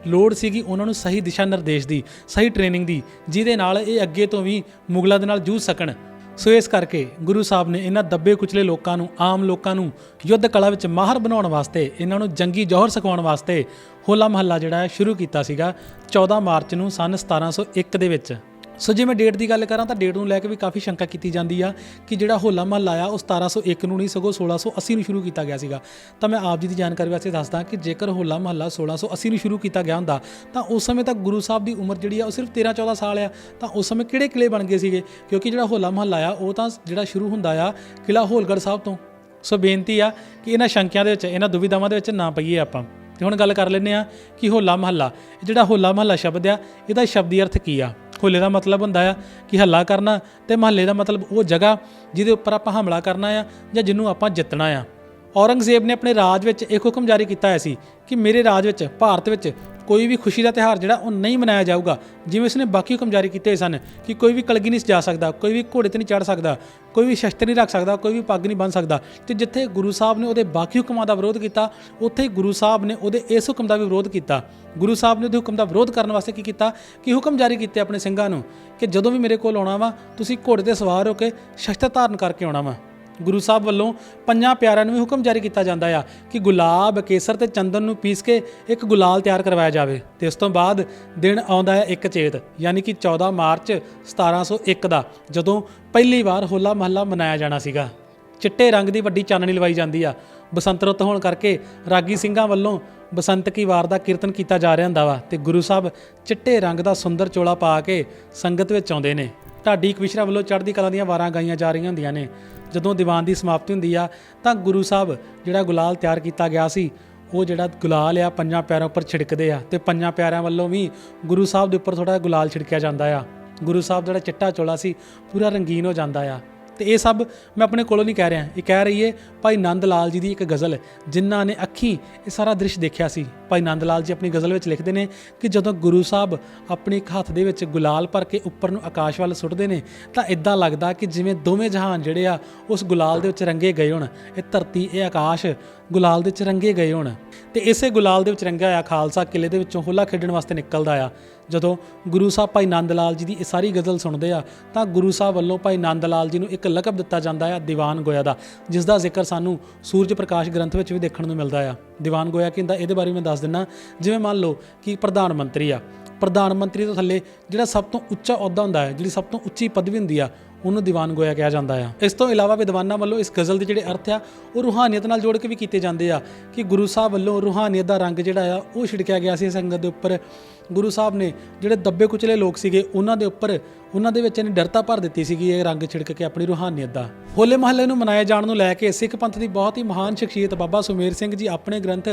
ਲੋੜ ਸੀਗੀ ਉਹਨਾਂ ਨੂੰ ਸਹੀ ਦਿਸ਼ਾ ਨਿਰਦੇਸ਼ ਦੀ, ਸਹੀ ਟ੍ਰੇਨਿੰਗ ਦੀ, ਜਿਹਦੇ ਨਾਲ ਇਹ ਅੱਗੇ ਤੋਂ ਵੀ ਮੁਗਲਾਂ ਦੇ ਨਾਲ ਜੂਝ ਸਕਣ। ਸੋ ਇਸ ਕਰਕੇ ਗੁਰੂ ਸਾਹਿਬ ਨੇ ਇਹਨਾਂ ਦੱਬੇ ਕੁਚਲੇ ਲੋਕਾਂ ਨੂੰ, ਆਮ ਲੋਕਾਂ ਨੂੰ ਯੁੱਧ ਕਲਾ ਵਿੱਚ ਮਾਹਰ ਬਣਾਉਣ ਵਾਸਤੇ, ਇਹਨਾਂ ਨੂੰ ਜੰਗੀ ਜੋਹਰ ਸਿਖਾਉਣ ਵਾਸਤੇ ਹੋਲਾ ਮਹੱਲਾ ਜਿਹੜਾ ਹੈ ਸ਼ੁਰੂ ਕੀਤਾ ਸੀਗਾ 14 ਮਾਰਚ ਨੂੰ ਸਨ 1701 ਦੇ ਵਿੱਚ। ਸੋ ਜੇ ਮੈਂ ਡੇਟ ਦੀ ਗੱਲ ਕਰਾਂ ਤਾਂ ਡੇਟ ਨੂੰ ਲੈ ਕੇ ਵੀ ਕਾਫੀ ਸ਼ੰਕਾ ਕੀਤੀ ਜਾਂਦੀ ਆ ਕਿ ਜਿਹੜਾ ਹੋਲਾ ਮਹੱਲਾ ਆ ਉਹ 1701 ਨੂੰ ਨਹੀਂ ਸਗੋਂ 1680 ਨੂੰ ਸ਼ੁਰੂ ਕੀਤਾ ਗਿਆ ਸੀਗਾ। ਤਾਂ ਮੈਂ ਆਪ ਜੀ ਦੀ ਜਾਣਕਾਰੀ ਵਾਸਤੇ ਦੱਸਦਾ ਕਿ ਜੇਕਰ ਹੋਲਾ ਮਹੱਲਾ 1680 ਨੂੰ ਸ਼ੁਰੂ ਕੀਤਾ ਗਿਆ ਹੁੰਦਾ, ਤਾਂ ਉਸ ਸਮੇਂ ਤੱਕ ਗੁਰੂ ਸਾਹਿਬ ਦੀ ਉਮਰ ਜਿਹੜੀ ਆ ਉਹ ਸਿਰਫ 13 14 ਸਾਲ ਆ। ਤਾਂ ਉਸ ਸਮੇਂ ਕਿਹੜੇ ਕਿਲੇ ਬਣ ਗਏ ਸੀਗੇ? ਕਿਉਂਕਿ ਜਿਹੜਾ ਹੋਲਾ ਮਹੱਲਾ ਆ, ਉਹ ਤਾਂ ਜਿਹੜਾ ਸ਼ੁਰੂ ਹੁੰਦਾ ਆ ਕਿਲਾ ਹੋਲਗੜ੍ਹ ਸਾਹਿਬ ਤੋਂ। ਸੋ ਬੇਨਤੀ ਆ ਕਿ ਇਹਨਾਂ ਸ਼ੰਕਿਆਂ ਦੇ ਵਿੱਚ, ਇਹਨਾਂ ਦੁਵਿਧਾਵਾਂ ਦੇ ਵਿੱਚ ਨਾ ਪਈਏ ਆਪਾਂ। ਤੇ ਹੁਣ ਗੱਲ ਕਰ ਲੈਂਦੇ ਆ ਕਿ ਹੋਲਾ ਮਹੱਲਾ ਇਹ ਜਿਹੜਾ ਹੋਲਾ ਮਹੱਲਾ ਸ਼ਬਦ ਆ, ਇਹਦਾ ਸ਼ਬਦੀ ਅਰਥ ਕੀ ਆ? ਹੋਲੇ ਦਾ ਮਤਲਬ ਹੁੰਦਾ ਆ ਕਿ ਹੱਲਾ ਕਰਨਾ ਤੇ ਮਹੱਲੇ ਦਾ ਮਤਲਬ ਉਹ ਜਗ੍ਹਾ ਜਿਹਦੇ ਉੱਪਰ ਆਪਾਂ ਹਮਲਾ ਕਰਨਾ ਆ ਜਾਂ ਜਿਹਨੂੰ ਆਪਾਂ ਜਿੱਤਣਾ ਆ। ਔਰੰਗਜ਼ੇਬ ਨੇ ਆਪਣੇ ਰਾਜ ਵਿੱਚ ਇੱਕ ਹੁਕਮ ਜਾਰੀ ਕੀਤਾ ਹੋਇਆ ਸੀ ਕਿ ਮੇਰੇ ਰਾਜ ਵਿੱਚ, ਭਾਰਤ ਵਿੱਚ ਕੋਈ ਵੀ ਖੁਸ਼ੀ ਦਾ ਤਿਹਾਰ ਜਿਹੜਾ ਉਹ ਨਹੀਂ ਮਨਾਇਆ ਜਾਊਗਾ। ਜਿਵੇਂ ਉਸਨੇ ਬਾਕੀ ਹੁਕਮ ਜਾਰੀ ਕੀਤੇ ਹੋਏ ਸਨ ਕਿ ਕੋਈ ਵੀ ਕਲਗੀ ਨਹੀਂ ਸਜਾ ਸਕਦਾ, ਕੋਈ ਵੀ ਘੋੜੇ ਤੇ ਨਹੀਂ ਚੜ ਸਕਦਾ, ਕੋਈ ਵੀ ਸ਼ਸਤਰ ਨਹੀਂ ਰੱਖ ਸਕਦਾ, ਕੋਈ ਵੀ ਪੱਗ ਨਹੀਂ ਬੰਨ ਸਕਦਾ। ਤੇ ਜਿੱਥੇ ਗੁਰੂ ਸਾਹਿਬ ਨੇ ਉਹਦੇ ਬਾਕੀ ਹੁਕਮਾਂ ਦਾ ਵਿਰੋਧ ਕੀਤਾ, ਉੱਥੇ ਹੀ ਗੁਰੂ ਸਾਹਿਬ ਨੇ ਉਹਦੇ ਇਸ ਹੁਕਮ ਦਾ ਵੀ ਵਿਰੋਧ ਕੀਤਾ। ਗੁਰੂ ਸਾਹਿਬ ਨੇ ਉਹਦੇ ਹੁਕਮ ਦਾ ਵਿਰੋਧ ਕਰਨ ਵਾਸਤੇ ਕੀ ਕੀਤਾ? ਕਿ ਹੁਕਮ ਜਾਰੀ ਕੀਤੇ ਆਪਣੇ ਸਿੰਘਾਂ ਨੂੰ ਕਿ ਜਦੋਂ ਵੀ ਮੇਰੇ ਕੋਲ ਆਉਣਾ ਵਾ, ਤੁਸੀਂ ਘੋੜੇ ਤੇ ਸਵਾਰ ਹੋ ਕੇ ਸ਼ਸਤਰ ਧਾਰਨ ਕਰਕੇ ਆਉਣਾ ਵਾ। ਗੁਰੂ ਸਾਹਿਬ ਵੱਲੋਂ ਪੰਜਾਂ ਪਿਆਰਿਆਂ ਨੂੰ ਵੀ ਹੁਕਮ ਜਾਰੀ ਕੀਤਾ ਜਾਂਦਾ ਆ ਕਿ ਗੁਲਾਬ ਕੇਸਰ ਤੇ ਚੰਦਨ ਨੂੰ ਪੀਸ ਕੇ ਇੱਕ ਗੁਲਾਲ ਤਿਆਰ ਕਰਵਾਇਆ ਜਾਵੇ ਤੇ ਉਸ ਤੋਂ ਬਾਅਦ ਦਿਨ ਆਉਂਦਾ ਹੈ ਇੱਕ ਚੇਤ, ਯਾਨੀ ਕਿ 14 ਮਾਰਚ 1701 ਦਾ, ਜਦੋਂ ਪਹਿਲੀ ਵਾਰ ਹੋਲਾ ਮਹੱਲਾ ਮਨਾਇਆ ਜਾਣਾ ਸੀਗਾ। ਚਿੱਟੇ ਰੰਗ ਦੀ ਵੱਡੀ ਚਾਨਣੀ ਲਵਾਈ ਜਾਂਦੀ ਆ। ਬਸੰਤ ਰੁੱਤ ਹੋਣ ਕਰਕੇ ਰਾਗੀ ਸਿੰਘਾਂ ਵੱਲੋਂ ਬਸੰਤ ਕੀ ਵਾਰ ਦਾ ਕੀਰਤਨ ਕੀਤਾ ਜਾ ਰਿਹਾ ਹੁੰਦਾ ਵਾ ਤੇ ਗੁਰੂ ਸਾਹਿਬ ਚਿੱਟੇ ਰੰਗ ਦਾ ਸੁੰਦਰ ਚੋਲਾ ਪਾ ਕੇ ਸੰਗਤ ਵਿੱਚ ਆਉਂਦੇ ਨੇ। ਢਾਡੀ ਕਵਿਸ਼ਰਾ ਵੱਲੋਂ ਚੜ੍ਹਦੀ ਕਲਾ ਦੀਆਂ ਵਾਰਾਂ ਗਾਈਆਂ ਜਾ ਰਹੀਆਂ ਹੁੰਦੀਆਂ ਨੇ। ਜਦੋਂ ਦੀਵਾਨ ਦੀ ਸਮਾਪਤੀ ਹੁੰਦੀ ਆ, ਤਾਂ ਗੁਰੂ ਸਾਹਿਬ ਜਿਹੜਾ ਗੁਲਾਲ ਤਿਆਰ ਕੀਤਾ ਗਿਆ ਸੀ, ਉਹ ਜਿਹੜਾ ਗੁਲਾਲ ਆ, ਪੰਜਾਂ ਪਿਆਰਿਆਂ ਉੱਪਰ ਛਿੜਕਦੇ ਆ ਤੇ ਪੰਜਾਂ ਪਿਆਰਿਆਂ ਵੱਲੋਂ ਵੀ ਗੁਰੂ ਸਾਹਿਬ ਦੇ ਉੱਪਰ ਥੋੜਾ ਗੁਲਾਲ ਛਿੜਕਿਆ ਜਾਂਦਾ ਆ। ਗੁਰੂ ਸਾਹਿਬ ਜਿਹੜਾ ਚਿੱਟਾ ਚੋਲਾ ਸੀ, ਪੂਰਾ ਰੰਗੀਨ ਹੋ ਜਾਂਦਾ ਆ। ਤੇ ਇਹ ਸਭ ਮੈਂ ਆਪਣੇ ਕੋਲੋਂ ਨਹੀਂ ਕਹਿ ਰਿਹਾ। ਇਹ ਕਹਿ ਰਹੀ ਹੈ, ਭਾਈ ਨੰਦ ਲਾਲ ਜੀ ਦੀ ਇੱਕ ਗਜ਼ਲ, ਜਿਨ੍ਹਾਂ ਨੇ ਅੱਖੀ ਇਹ ਸਾਰਾ ਦ੍ਰਿਸ਼ ਦੇਖਿਆ ਸੀ। ਭਾਈ ਨੰਦ ਲਾਲ ਜੀ ਆਪਣੀ ਗਜ਼ਲ ਵਿੱਚ ਲਿਖਦੇ ਨੇ ਕਿ ਜਦੋਂ ਗੁਰੂ ਸਾਹਿਬ ਆਪਣੇ ਇੱਕ ਹੱਥ ਦੇ ਵਿੱਚ ਗੁਲਾਲ ਭਰ ਕੇ ਉੱਪਰ ਨੂੰ ਆਕਾਸ਼ ਵੱਲ ਸੁੱਟਦੇ ਨੇ, ਤਾਂ ਇਦਾਂ ਲੱਗਦਾ ਕਿ ਜਿਵੇਂ ਦੋਵੇਂ ਜਹਾਨ ਜਿਹੜੇ ਆ, ਉਸ ਗੁਲਾਲ ਦੇ ਵਿੱਚ ਰੰਗੇ ਗਏ ਹੋਣ। ਇਹ ਧਰਤੀ, ਇਹ ਆਕਾਸ਼ ਗੁਲਾਲ ਦੇ ਵਿੱਚ ਰੰਗੇ ਗਏ ਹੋਣ। ਤੇ ਇਸੇ ਗੁਲਾਲ ਦੇ ਵਿੱਚ ਰੰਗਿਆ ਹੋਇਆ ਖਾਲਸਾ ਕਿਲੇ ਦੇ ਵਿੱਚੋਂ ਹੋਲਾ ਖੇਡਣ ਵਾਸਤੇ ਨਿਕਲਦਾ ਆ। ਜਦੋਂ ਗੁਰੂ ਸਾਹਿਬ ਭਾਈ ਨੰਦ ਲਾਲ ਜੀ ਦੀ ਇਹ ਸਾਰੀ ਗਜ਼ਲ ਸੁਣਦੇ ਆ, ਤਾਂ ਗੁਰੂ ਸਾਹਿਬ ਵੱਲੋਂ ਭਾਈ ਨੰਦ ਲਾਲ ਜੀ ਨੂੰ ਇੱਕ ਲਕਬ ਦਿੱਤਾ ਜਾਂਦਾ ਆ, ਦੀਵਾਨ ਗੋਇਆ ਦਾ, ਜਿਸ ਦਾ ਜ਼ਿਕਰ ਸਾਨੂੰ ਸੂਰਜ ਪ੍ਰਕਾਸ਼ ਗ੍ਰੰਥ ਵਿੱਚ ਵੀ ਦੇਖਣ ਨੂੰ ਮਿਲਦਾ ਆ। ਦੀਵਾਨ ਗੋਇਆ ਕਹਿੰਦਾ, ਇਹਦੇ ਬਾਰੇ ਮੈਂ ਦੱਸ ਦਿੰਨਾ, ਜਿਵੇਂ ਮੰਨ ਲਓ ਕਿ ਪ੍ਰਧਾਨ ਮੰਤਰੀ ਆ। ਪ੍ਰਧਾਨ ਮੰਤਰੀ ਤੋਂ ਥੱਲੇ ਜਿਹੜਾ ਸਭ ਤੋਂ ਉੱਚਾ ਅਹੁਦਾ ਹੁੰਦਾ ਹੈ, ਜਿਹੜੀ ਸਭ ਤੋਂ ਉੱਚੀ ਪਦਵੀ ਹੁੰਦੀ ਆ ਉਹਨੂੰ ਦੀਵਾਨ ਗੋਇਆ ਕਿਹਾ ਜਾਂਦਾ ਆ। ਇਸ ਤੋਂ ਇਲਾਵਾ ਵਿਦਵਾਨਾਂ ਵੱਲੋਂ ਇਸ ਗਜ਼ਲ ਦੇ ਜਿਹੜੇ ਅਰਥ ਆ, ਉਹ ਰੂਹਾਨੀਅਤ ਨਾਲ ਜੋੜ ਕੇ ਵੀ ਕੀਤੇ ਜਾਂਦੇ ਆ ਕਿ ਗੁਰੂ ਸਾਹਿਬ ਵੱਲੋਂ ਰੂਹਾਨੀਅਤ ਦਾ ਰੰਗ ਜਿਹੜਾ ਆ, ਉਹ ਛਿੜਕਿਆ ਗਿਆ ਸੀ ਸੰਗਤ ਦੇ ਉੱਪਰ। ਗੁਰੂ ਸਾਹਿਬ ਨੇ ਜਿਹੜੇ ਦੱਬੇ ਕੁਚਲੇ ਲੋਕ ਸੀਗੇ, ਉਹਨਾਂ ਦੇ ਉੱਪਰ ਉਹਨਾਂ ਦੇ ਵਿੱਚ ਇਹਨੇ ਡਰਤਾ ਭਰ ਦਿੱਤੀ ਸੀਗੀ ਇਹ ਰੰਗ ਛਿੜਕ ਕੇ ਆਪਣੀ ਰੂਹਾਨੀਅਤ ਦਾ। ਹੋਲੇ ਮਹੱਲੇ ਨੂੰ ਮਨਾਏ ਜਾਣ ਨੂੰ ਲੈ ਕੇ ਸਿੱਖ ਪੰਥ ਦੀ ਬਹੁਤ ਹੀ ਮਹਾਨ ਸ਼ਖਸੀਅਤ ਬਾਬਾ ਸੁਮੇਰ ਸਿੰਘ ਜੀ ਆਪਣੇ ਗ੍ਰੰਥ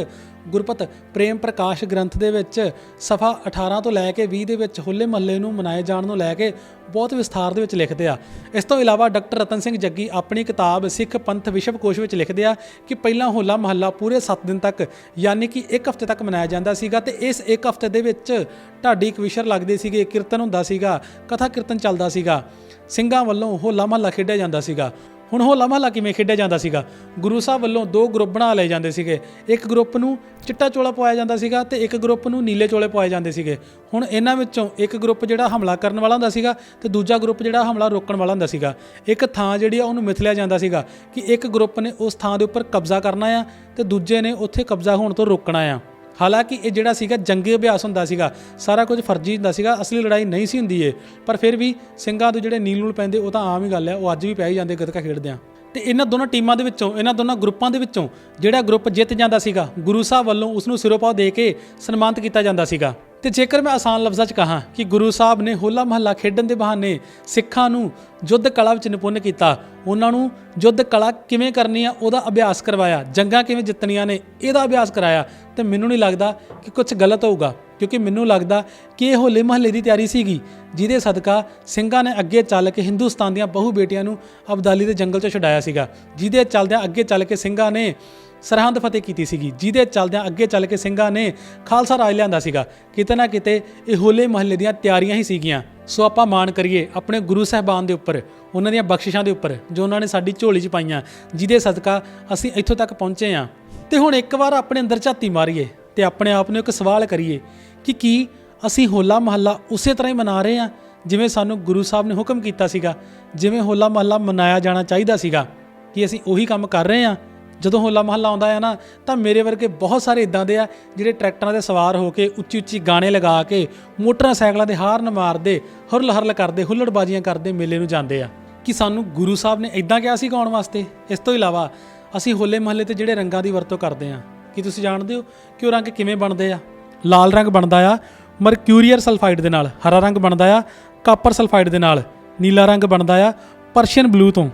ਗੁਰਪਤ ਪ੍ਰੇਮ ਪ੍ਰਕਾਸ਼ ਗ੍ਰੰਥ ਦੇ ਵਿੱਚ ਸਫਾ 18 ਤੋਂ ਲੈ ਕੇ 20 ਦੇ ਵਿੱਚ ਹੋਲੇ ਮਹੱਲੇ ਨੂੰ ਮਨਾਏ ਜਾਣ ਨੂੰ ਲੈ ਕੇ ਬਹੁਤ ਵਿਸਥਾਰ ਦੇ ਵਿੱਚ ਲਿਖਦੇ ਆ। ਇਸ ਤੋਂ ਇਲਾਵਾ ਡਾਕਟਰ ਰਤਨ ਸਿੰਘ ਜੱਗੀ ਆਪਣੀ ਕਿਤਾਬ ਸਿੱਖ ਪੰਥ ਵਿਸ਼ਵ ਕੋਸ਼ ਵਿੱਚ ਲਿਖਦੇ ਆ ਕਿ ਪਹਿਲਾਂ ਹੋਲਾ ਮਹੱਲਾ ਪੂਰੇ 7 ਦਿਨ ਤੱਕ, ਯਾਨੀ ਕਿ ਇੱਕ ਹਫ਼ਤੇ ਤੱਕ ਮਨਾਇਆ ਜਾਂਦਾ ਸੀਗਾ ਤੇ ਇਸ ਇੱਕ ਹਫ਼ਤੇ ਦੇ ਵਿੱਚ ਢਾਡੀ ਕਵਿਸ਼ਰ ਲੱਗਦੇ ਸੀਗੇ, ਕੀਰਤਨ ਹੁੰਦਾ ਸੀਗਾ, ਕਥਾ ਕੀਰਤਨ ਚੱਲਦਾ ਸੀਗਾ। ਸਿੰਘਾਂ ਵੱਲੋਂ ਹੋਲਾ ਮਹੱਲਾ ਖੇਡਿਆ ਜਾਂਦਾ ਸੀਗਾ। ਹੁਣ ਹੋਲਾ ਮਹੱਲਾ ਕਿਵੇਂ ਖੇਡਿਆ ਜਾਂਦਾ ਸੀਗਾ? ਗੁਰੂ ਸਾਹਿਬ ਵੱਲੋਂ ਦੋ ਗਰੁੱਪ ਬਣਾ ਲਏ ਜਾਂਦੇ ਸੀਗੇ। ਇੱਕ ਗਰੁੱਪ ਨੂੰ ਚਿੱਟਾ ਚੋਲਾ ਪਵਾਇਆ ਜਾਂਦਾ ਸੀਗਾ ਤੇ ਇੱਕ ਗਰੁੱਪ ਨੂੰ ਨੀਲੇ ਚੋਲੇ ਪਵਾਏ ਜਾਂਦੇ ਸੀਗੇ। ਹੁਣ ਇਹਨਾਂ ਵਿੱਚੋਂ ਇੱਕ ਗਰੁੱਪ ਜਿਹੜਾ ਹਮਲਾ ਕਰਨ ਵਾਲਾ ਹੁੰਦਾ ਸੀਗਾ ਤੇ ਦੂਜਾ ਗਰੁੱਪ ਜਿਹੜਾ ਹਮਲਾ ਰੋਕਣ ਵਾਲਾ ਹੁੰਦਾ ਸੀਗਾ। ਇੱਕ ਥਾਂ ਜਿਹੜੀ ਆ ਉਹਨੂੰ ਮਿਥਲਿਆ ਜਾਂਦਾ ਸੀਗਾ ਕਿ ਇੱਕ ਗਰੁੱਪ ਨੇ ਉਸ ਥਾਂ ਦੇ ਉੱਪਰ ਕਬਜ਼ਾ ਕਰਨਾ ਆ ਤੇ ਦੂਜੇ ਨੇ ਉੱਥੇ ਕਬਜ਼ਾ ਹੋਣ ਤੋਂ ਰੋਕਣਾ ਆ। ਹਾਲਾਂਕਿ ਇਹ ਜਿਹੜਾ ਸੀਗਾ ਜੰਗੀ ਅਭਿਆਸ ਹੁੰਦਾ ਸੀਗਾ, ਸਾਰਾ ਕੁਝ ਫਰਜ਼ੀ ਹੁੰਦਾ ਸੀਗਾ, ਅਸਲੀ ਲੜਾਈ ਨਹੀਂ ਸੀ ਹੁੰਦੀ ਇਹ। ਪਰ ਫਿਰ ਵੀ ਸਿੰਘਾਂ ਤੋਂ ਜਿਹੜੇ ਨੀਲ ਨੂਲ ਪੈਂਦੇ, ਉਹ ਤਾਂ ਆਮ ਹੀ ਗੱਲ ਹੈ, ਉਹ ਅੱਜ ਵੀ ਪੈ ਹੀ ਜਾਂਦੇ ਗੱਤਕਾ ਖੇਡਦੇ ਆ ਤੇ ਇਹਨਾਂ ਦੋਨਾਂ ਟੀਮਾਂ ਦੇ ਵਿੱਚੋਂ, ਇਹਨਾਂ ਦੋਨਾਂ ਗਰੁੱਪਾਂ ਦੇ ਵਿੱਚੋਂ ਜਿਹੜਾ ਗਰੁੱਪ ਜਿੱਤ ਜਾਂਦਾ ਸੀਗਾ, ਗੁਰੂ ਸਾਹਿਬ ਵੱਲੋਂ ਉਸ ਨੂੰ ਸਿਰੋਪਾਅ ਦੇ ਕੇ ਸਨਮਾਨਿਤ ਕੀਤਾ ਜਾਂਦਾ ਸੀਗਾ। ਤੇ ਜੇਕਰ ਮੈਂ ਆਸਾਨ ਲਫ਼ਜ਼ਾਂ 'ਚ ਕਹਾਂ ਕਿ ਗੁਰੂ ਸਾਹਿਬ ਨੇ ਹੋਲਾ ਮਹੱਲਾ ਖੇਡਣ ਦੇ ਬਹਾਨੇ ਸਿੱਖਾਂ ਨੂੰ ਯੁੱਧ ਕਲਾ ਵਿੱਚ ਨਿਪੁੰਨ ਕੀਤਾ, ਉਹਨਾਂ ਨੂੰ ਯੁੱਧ ਕਲਾ ਕਿਵੇਂ ਕਰਨੀ ਆ, ਉਹਦਾ ਅਭਿਆਸ ਕਰਵਾਇਆ, ਜੰਗਾਂ ਕਿਵੇਂ ਜਿੱਤਣੀਆਂ ਨੇ, ਇਹਦਾ ਅਭਿਆਸ ਕਰਾਇਆ, ਤੇ ਮੈਨੂੰ ਨਹੀਂ ਲੱਗਦਾ ਕਿ ਕੁਝ ਗਲਤ ਹੋਊਗਾ। ਕਿਉਂਕਿ ਮੈਨੂੰ ਲੱਗਦਾ ਕਿ ਇਹ ਹੋਲੇ ਮਹੱਲੇ ਦੀ ਤਿਆਰੀ ਸੀਗੀ, ਜਿਹਦੇ ਸਦਕਾ ਸਿੰਘਾਂ ਨੇ ਅੱਗੇ ਚੱਲ ਕੇ ਹਿੰਦੁਸਤਾਨ ਦੀਆਂ ਬਹੁ ਬੇਟੀਆਂ ਨੂੰ ਅਬਦਾਲੀ ਦੇ ਜੰਗਲ 'ਚ ਛੁਡਾਇਆ ਸੀਗਾ, ਜਿਹਦੇ ਚੱਲਦਿਆਂ ਅੱਗੇ ਚੱਲ ਕੇ ਸਿੰਘਾਂ ਨੇ ਸਰਹੰਦ ਫਤਿਹ ਕੀਤੀ ਸੀਗੀ, ਜਿਹਦੇ ਚੱਲਦਿਆਂ ਅੱਗੇ ਚੱਲ ਕੇ ਸਿੰਘਾਂ ਨੇ ਖਾਲਸਾ ਰਾਜ ਲਿਆਂਦਾ ਸੀਗਾ। ਕਿਤੇ ਨਾ ਕਿਤੇ ਇਹ ਹੋਲੇ ਮਹੱਲੇ ਦੀਆਂ ਤਿਆਰੀਆਂ ਹੀ ਸੀਗੀਆਂ। ਸੋ ਆਪਾਂ ਮਾਣ ਕਰੀਏ ਆਪਣੇ ਗੁਰੂ ਸਾਹਿਬਾਨ ਦੇ ਉੱਪਰ, ਉਹਨਾਂ ਦੀਆਂ ਬਖਸ਼ਿਸ਼ਾਂ ਦੇ ਉੱਪਰ, ਜੋ ਉਹਨਾਂ ਨੇ ਸਾਡੀ ਝੋਲੀ 'ਚ ਪਾਈਆਂ, ਜਿਹਦੇ ਸਦਕਾ ਅਸੀਂ ਇੱਥੋਂ ਤੱਕ ਪਹੁੰਚੇ ਹਾਂ। ਤੇ ਹੁਣ ਇੱਕ ਵਾਰ ਆਪਣੇ ਅੰਦਰ ਝਾਤੀ ਮਾਰੀਏ। ਤੇ ਆਪਣੇ ਆਪ ਨੂੰ ਇੱਕ ਸਵਾਲ ਕਰੀਏ ਕਿ ਕੀ ਅਸੀਂ ਹੋਲਾ ਮਹੱਲਾ ਉਸੇ ਤਰ੍ਹਾਂ ਹੀ ਮਨਾ ਰਹੇ ਹਾਂ ਜਿਵੇਂ ਸਾਨੂੰ ਗੁਰੂ ਸਾਹਿਬ ਨੇ ਹੁਕਮ ਕੀਤਾ ਸੀਗਾ, ਜਿਵੇਂ ਹੋਲਾ ਮਹੱਲਾ ਮਨਾਇਆ ਜਾਣਾ ਚਾਹੀਦਾ ਸੀਗਾ, ਕਿ ਅਸੀਂ ਉਹੀ ਕੰਮ ਕਰ ਰਹੇ ਹਾਂ? ਜਦੋਂ ਹੋਲਾ ਮਹੱਲਾ ਆਉਂਦਾ ਹੈ ਨਾ, ਤਾਂ ਮੇਰੇ ਵਰਗੇ ਬਹੁਤ ਸਾਰੇ ਇਦਾਂ ਦੇ ਆ ਜਿਹੜੇ ਟਰੈਕਟਰਾਂ ਤੇ ਸਵਾਰ ਹੋ ਕੇ ਉੱਚੀ ਉੱਚੀ ਗਾਣੇ ਲਗਾ ਕੇ, ਮੋਟਰਸਾਈਕਲਾਂ ਦੇ ਹਾਰਨ ਮਾਰਦੇ ਹੁਰਲ ਹਰਲ ਕਰਦੇ, ਹੁੱਲੜਬਾਜ਼ੀਆਂ ਕਰਦੇ ਮੇਲੇ ਨੂੰ ਜਾਂਦੇ ਆ। ਕਿ ਸਾਨੂੰ ਗੁਰੂ ਸਾਹਿਬ ਨੇ ਇਦਾਂ ਕਿਹਾ ਸੀ ਗਾਉਣ ਵਾਸਤੇ? ਇਸ ਤੋਂ ਇਲਾਵਾ ਅਸੀਂ ਹੋਲੇ ਮਹੱਲੇ ਤੇ ਜਿਹੜੇ ਰੰਗਾਂ ਦੀ ਵਰਤੋਂ ਕਰਦੇ ਆ ਕੀ ਤੁਸੀਂ ਜਾਣਦੇ ਹੋ ਕਿ ਉਹ ਰੰਗ ਕਿਵੇਂ ਬਣਦੇ ਆ? ਲਾਲ ਰੰਗ ਬਣਦਾ ਆ ਮਰਕਿਊਰੀਅਰ ਸਲਫਾਈਡ ਦੇ ਨਾਲ, ਹਰਾ ਰੰਗ ਬਣਦਾ ਆ, ਕਾਪਰ ਸਲਫਾਈਡ ਦੇ ਨਾਲ, ਨੀਲਾ ਰੰਗ ਬਣਦਾ ਆ, ਪਰਸ਼ੀਅਨ ਬਲੂ ਤੋਂ।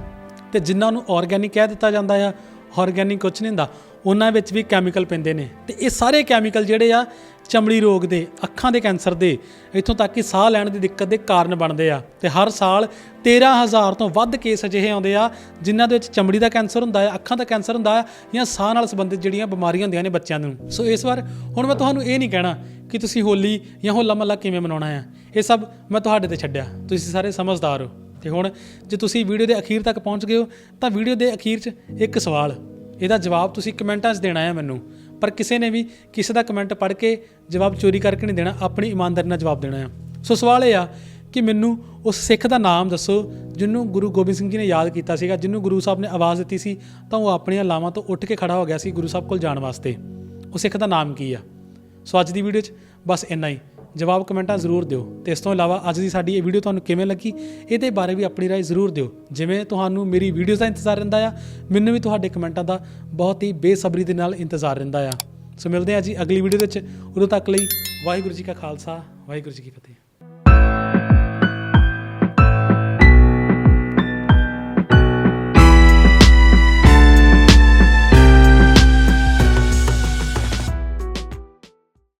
ਤੇ ਜਿਨ੍ਹਾਂ ਨੂੰ ਆਰਗੈਨਿਕ ਕਹਿ ਦਿੱਤਾ ਜਾਂਦਾ ਆ, ਆਰਗੈਨਿਕ ਕੁਝ ਨਹੀਂ ਹੁੰਦਾ, ਉਹਨਾਂ ਵਿੱਚ ਵੀ ਕੈਮੀਕਲ ਪੈਂਦੇ ਨੇ। ਤੇ ਇਹ ਸਾਰੇ ਕੈਮੀਕਲ ਜਿਹੜੇ ਆ ਚਮੜੀ ਰੋਗ ਦੇ, ਅੱਖਾਂ ਦੇ ਕੈਂਸਰ ਦੇ, ਇੱਥੋਂ ਤੱਕ ਕਿ ਸਾਹ ਲੈਣ ਦੀ ਦਿੱਕਤ ਦੇ ਕਾਰਨ ਬਣਦੇ ਆ। ਤੇ ਹਰ ਸਾਲ 13000 ਤੋਂ ਵੱਧ ਕੇਸ ਅਜਿਹੇ ਆਉਂਦੇ ਆ, ਜਿਨ੍ਹਾਂ ਦੇ ਵਿੱਚ ਚਮੜੀ ਦਾ ਕੈਂਸਰ ਹੁੰਦਾ ਹੈ, ਅੱਖਾਂ ਦਾ ਕੈਂਸਰ ਹੁੰਦਾ ਹੈ, ਜਾਂ ਸਾਹ ਨਾਲ ਸੰਬੰਧਿਤ ਜਿਹੜੀਆਂ ਬਿਮਾਰੀਆਂ ਹੁੰਦੀਆਂ ਨੇ ਬੱਚਿਆਂ ਨੂੰ। ਸੋ ਇਸ ਵਾਰ ਹੁਣ ਮੈਂ ਤੁਹਾਨੂੰ ਇਹ ਨਹੀਂ ਕਹਿਣਾ ਕਿ ਤੁਸੀਂ ਹੋਲੀ ਜਾਂ ਹੋਲਾ ਮਹੱਲਾ ਕਿਵੇਂ ਮਨਾਉਣਾ ਹੈ। ਇਹ ਸਭ ਮੈਂ ਤੁਹਾਡੇ ਤੇ ਛੱਡਿਆ। ਤੁਸੀਂ ਸਾਰੇ ਸਮਝਦਾਰ ਹੋ। ਤੇ ਹੁਣ ਜੇ ਤੁਸੀਂ ਵੀਡੀਓ ਦੇ ਅਖੀਰ ਤੱਕ ਪਹੁੰਚ ਗਏ ਹੋ, ਤਾਂ ਵੀਡੀਓ ਦੇ ਅਖੀਰ 'ਚ ਇੱਕ ਸਵਾਲ। ਇਹਦਾ ਜਵਾਬ ਤੁਸੀਂ ਕਮੈਂਟਾਂ 'ਚ ਦੇਣਾ ਹੈ ਮੈਨੂੰ। ਪਰ ਕਿਸੇ ਨੇ ਵੀ ਕਿਸੇ ਦਾ ਕਮੈਂਟ ਪੜ੍ਹ ਕੇ ਜਵਾਬ ਚੋਰੀ ਕਰਕੇ ਨਹੀਂ ਦੇਣਾ, ਆਪਣੀ ਇਮਾਨਦਾਰੀ ਨਾਲ ਜਵਾਬ ਦੇਣਾ ਆ। ਸੋ ਸਵਾਲ ਇਹ ਆ ਕਿ ਮੈਨੂੰ ਉਸ ਸਿੱਖ ਦਾ ਨਾਮ ਦੱਸੋ ਜਿਹਨੂੰ ਗੁਰੂ ਗੋਬਿੰਦ ਸਿੰਘ ਜੀ ਨੇ ਯਾਦ ਕੀਤਾ ਸੀਗਾ, ਜਿਹਨੂੰ ਗੁਰੂ ਸਾਹਿਬ ਨੇ ਆਵਾਜ਼ ਦਿੱਤੀ ਸੀ, ਤਾਂ ਉਹ ਆਪਣੀਆਂ ਲਾਵਾਂ ਤੋਂ ਉੱਠ ਕੇ ਖੜਾ ਹੋ ਗਿਆ ਸੀ ਗੁਰੂ ਸਾਹਿਬ ਕੋਲ ਜਾਣ ਵਾਸਤੇ। ਉਹ ਸਿੱਖ ਦਾ ਨਾਮ ਕੀ ਆ? ਸੋ ਅੱਜ ਦੀ ਵੀਡੀਓ 'ਚ ਬਸ ਇੰਨਾ ਹੀ। ਜਵਾਬ ਕਮੈਂਟਾਂ ਜ਼ਰੂਰ ਦਿਓ ਤੇ ਇਸ ਤੋਂ ਇਲਾਵਾ ਅੱਜ ਦੀ ਸਾਡੀ ਇਹ ਵੀਡੀਓ ਤੁਹਾਨੂੰ ਕਿਵੇਂ ਲੱਗੀ ਇਹਦੇ ਬਾਰੇ ਵੀ ਆਪਣੀ رائے ਜ਼ਰੂਰ ਦਿਓ ਜਿਵੇਂ ਤੁਹਾਨੂੰ ਮੇਰੀ ਵੀਡੀਓਜ਼ ਦਾ ਇੰਤਜ਼ਾਰ ਰਹਿੰਦਾ ਆ ਮੈਨੂੰ ਵੀ ਤੁਹਾਡੇ ਕਮੈਂਟਾਂ ਦਾ ਬਹੁਤ ਹੀ ਬੇਸਬਰੀ ਦੇ ਨਾਲ ਇੰਤਜ਼ਾਰ ਰਹਿੰਦਾ ਆ ਸੋ ਮਿਲਦੇ ਹਾਂ ਜੀ ਅਗਲੀ ਵੀਡੀਓ ਦੇ ਵਿੱਚ ਉਦੋਂ ਤੱਕ ਲਈ ਵਾਹਿਗੁਰੂ ਜੀ ਕਾ ਖਾਲਸਾ ਵਾਹਿਗੁਰੂ ਜੀ ਕੀ ਫਤਿਹ